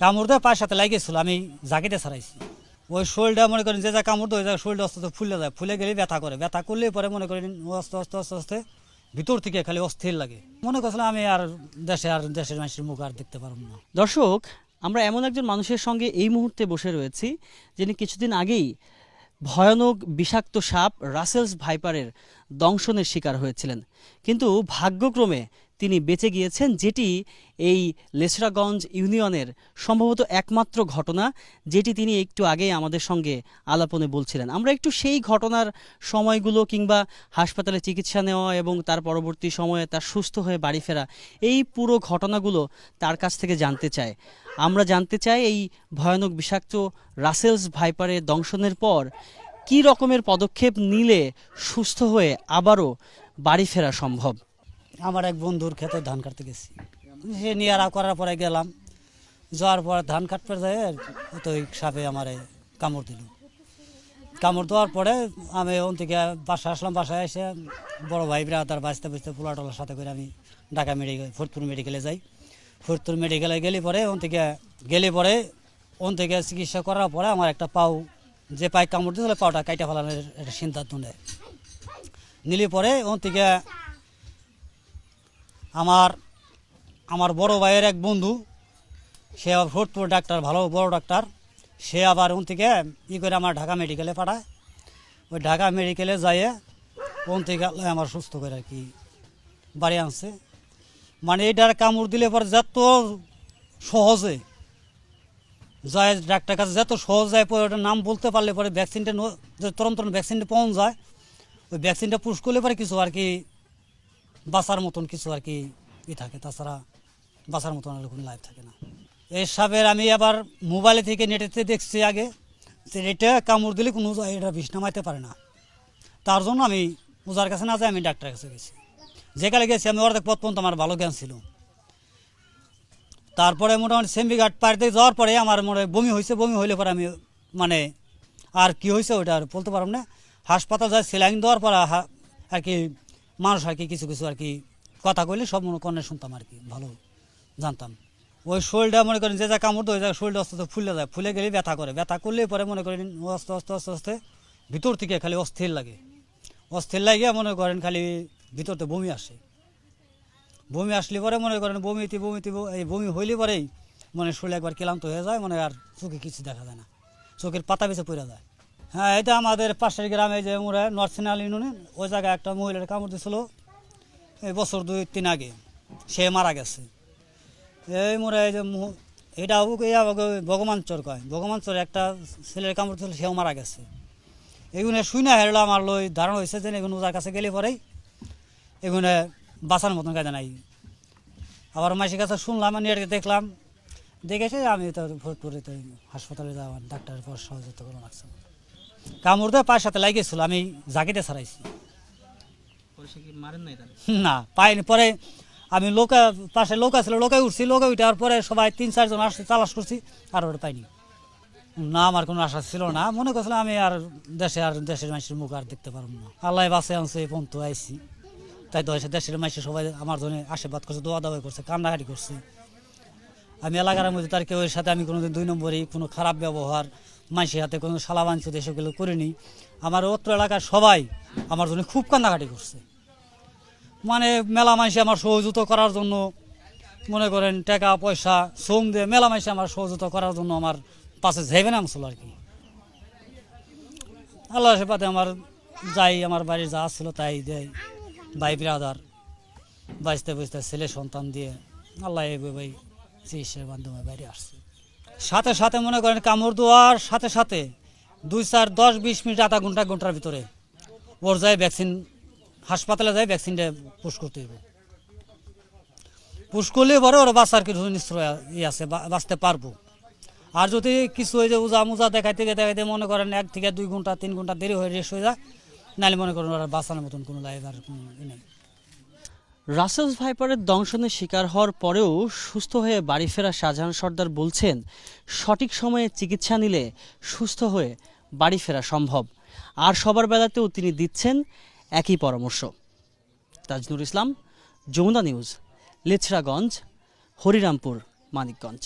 কামড় দিয়ে পায়ের সাথে লাগিয়েছিল, আমি জাকিতে ছাড়াইছি। ওই শোলটা মনে করেন যে যা কামড় দেয়, ওই জায়গায় আস্তে আস্তে ফুলে যায়, ফুলে গেলে ব্যথা করে। ব্যথা করলে পরে মনে করেন আস্তে আস্তে আস্তে আস্তে ভিতর থেকে খালি অস্থির লাগে। মনে করছিলাম আমি আর দেশে আর দেশের মানুষের মুখ আর দেখতে পারব না। দর্শক, আমরা এমন একজন মানুষের সঙ্গে এই মুহূর্তে বসে রয়েছি, যিনি কিছুদিন আগেই ভয়ানক বিষাক্ত সাপ রাসেলস ভাইপারের দংশনের শিকার হয়েছিলেন। কিন্তু ভাগ্যক্রমে তিনি বেঁচে গিয়েছেন, যেটি এই লেসরাগঞ্জ ইউনিয়নের সম্ভবত একমাত্র ঘটনা, যেটি তিনি একটু আগেই আমাদের সঙ্গে আলাপনে বলছিলেন। আমরা একটু সেই ঘটনার সময়গুলো কিংবা হাসপাতালে চিকিৎসা নেওয়া এবং তার পরবর্তী সময়ে তার সুস্থ হয়ে বাড়ি ফেরা, এই পুরো ঘটনাগুলো তার কাছ থেকে জানতে চাই। আমরা জানতে চাই এই ভয়ানক বিষাক্ত রাসেলস ভাইপারের দংশনের পর কী রকমের পদক্ষেপ নিলে সুস্থ হয়ে আবারও বাড়ি ফেরা সম্ভব। আমার এক বন্ধুর ক্ষেতে ধান কাটতে গেছি। সে নিয়ে আর করার পরে গেলাম। যাওয়ার পর ধান কাটতে যায় তো সাপে আমারে কামড় দিল। কামড় দেওয়ার পরে আমি ওন থেকে বাসায় আসলাম, বাসায় এসে বড় ভাই তার বাঁচতে বাঁচতে পোলা টোলার সাথে করে আমি ঢাকা মেডিকেল, ফরিদপুর মেডিকেলে যাই। ফরিদপুর মেডিকেলে গেলে পরে ওন থেকে গেলে পরে ওন থেকে চিকিৎসা করার পরে আমার একটা পাও, যে পায়ে কামড় দিয়েছিল পাওটা কাইটা ফেলানোর একটা সিদ্ধান্ত নেয়। নিলে পরে ওন থেকে আমার আমার বড় ভাইয়ের এক বন্ধু, সে আবার ফরিদপুর ডাক্তার, ভালো বড় ডাক্তার। সে আবার ওন থেকে ই করে আমার ঢাকা মেডিকেলে পাঠায়। ওই ঢাকা মেডিকেলে যাইয়ে ওন থেকে আমার সুস্থ করে আর কি বাড়ি আনছে। মানে এইটার কামড় দিলে পরে যত সহজে যায়, ডাক্তার কাছে যত সহজ যায়, পরে ওটার নাম বলতে পারলে পরে ভ্যাকসিনটা তরম ভ্যাকসিনটা পাওয়া যায়, ওই ভ্যাকসিনটা পুশ করলে পরে কিছু আর কি বাঁচার মতন কিছু আর কি ই থাকে, তাছাড়া বাঁচার মতন আর কোনো লাইফ থাকে না। এই সাপের আমি আবার মোবাইলে থেকে নেটেতে দেখছি আগে, যে এটা কামড় দিলে কোনো এটা বিষ নামাইতে পারে না। তার জন্য আমি ওজার কাছে না যাই, আমি ডাক্তারের কাছে গেছি। যেখানে গেছি আমি অর্ধেক পথ পর্যন্ত আমার ভালো জ্ঞান ছিল। তারপরে মোটামুটি সেম্বিঘাট পাড়িতে যাওয়ার পরে আমার মনে বমি হয়েছে, বমি হইলে পরে আমি মানে আর কি হয়েছে ওইটা আর বলতে পারব না। হাসপাতাল যায়, সেলাইন দেওয়ার পর আর কি মানুষ আর কি, কিছু কিছু আর কি কথা কইলে সব মনে কর্ণে শুনতাম আর কি, ভালো জানতাম। ওই শরীরটা মনে করেন যে যা কামড় ওই শোলটা আস্তে আস্তে ফুলে যায়, ফুলে গেলে ব্যথা করে। ব্যথা করলে পরে মনে করেন ও আস্তে আস্তে আস্তে ভিতর থেকে খালি অস্থির লাগে। অস্থির লাগিয়ে মনে করেন খালি ভিতরতে বমি আসে। বমি আসলে পরে মনে করেন বমিতে বমিতে এই বমি হইলে পরেই মানে শরীর একবার ক্লান্ত হয়ে যায় মানে আর চোখে কিছু দেখা যায় না। চোখের পাতা বেঁচে পড়ে যায়। হ্যাঁ এটা আমাদের পাশের গ্রামে যে মোড়ে নরসিনাল ইউনিয়নে ওই জায়গায় একটা মহিলার কামড় দিয়েছিল এই বছর দুই, তিন আগে সে মারা গেছে। এই মোড়ে এই যে এটা ইয়া ভগবান চর কয়। ভগবান চর একটা ছেলের কামড় দিয়েছিল সেও মারা গেছে। এগুলো শুই না হেরলো আমার লই ধারণা হয়েছে যে এগুলো যার কাছে গেলে পরেই এগুলো বাঁচার মতন কাজে নাই। আবার মাসির কাছে শুনলাম এটা দেখলাম দেখেছে আমি তো ফরিদপুরে তো হাসপাতালে যাওয়া ডাক্তারের পর সহযোগিতা করে কামড় দিয়ে পায়ের সাথে লাগিয়েছিল আমি জাকিতে ছাড়াইছি। না পাইনি পরে আমি লোকা পাশে লোকা ছিল লোকে উঠছি লোকে উঠার পরে সবাই তিন চারজন আসছে তালাশ করছি আর ওটা পাইনি। না আমার কোনো আশা ছিল না। মনে করছিলাম আমি আর দেশে আর দেশের মানুষের মুখ আর দেখতে পারব না। আল্লাহ বাসে আনছে এই পর্যন্ত আইসি তাই তো এসে দেশের মানুষের সবাই আমার জন্য আশীর্বাদ করছে দোয়া দাওয়াই করছে কান্নাকাটি করছে। আমি এলাকার মধ্যে তার কেউ সাথে আমি কোনোদিন দুই নম্বরই কোনো খারাপ ব্যবহার মানুষের হাতে কোনো সালা বাঞ্ছিত এসবগুলো করিনি। আমার অত্র এলাকার সবাই আমার জন্য খুব কান্নাকাটি করছে। মানে মেলা মানুষে আমার সহযোগিতা করার জন্য, মনে করেন টাকা, পয়সা, শ্রম দিয়ে মেলা মানুষে আমার সহযোগিতা করার জন্য আমার পাশে যাইবে না ছিল আর কি। আল্লাহ সেপাতে আমার যাই, আমার বাড়ির যা ছিল তাই দেয়। ভাই ব্রাদার বাঁচতে বুঝতে ছেলে সন্তান দিয়ে আল্লাহ ভাই চিকিৎসার মাধ্যমে বাইরে আসছে। সাথে সাথে মনে করেন কামড় দেওয়ার সাথে সাথে দুই চার দশ বিশ মিনিট আধা ঘণ্টা ঘণ্টার ভিতরে ওর যায় ভ্যাকসিন হাসপাতালে যায় ভ্যাকসিনটা পুশ করতে হবে। পুশ করলে পরে ওরা বাঁচার কিছু নিশ্চয় ই আছে বাঁচতে পারব। আর যদি কিছু হয়ে যায় উজা মুজা দেখাইতে গিয়ে দেখাইতে মনে করেন এক থেকে দুই ঘণ্টা, তিন ঘণ্টা দেরি হয়ে রেস্ট হয়ে যায়, নাহলে মনে করেন ওরা বাঁচানোর মতন কোনো লাইফ আর নেই। রাসেলস ভাইপারের দংশনের শিকার হওয়ার পরেও সুস্থ হয়ে বাড়ি ফেরা শাহজাহান সর্দার বলছেন, সঠিক সময়ে চিকিৎসা নিলে সুস্থ হয়ে বাড়ি ফেরা সম্ভব। আর সবার বেলাতেও তিনি দিচ্ছেন একই পরামর্শ। তাজনুর ইসলাম, যমুনা নিউজ, লেছরাগঞ্জ, হরিরামপুর, মানিকগঞ্জ।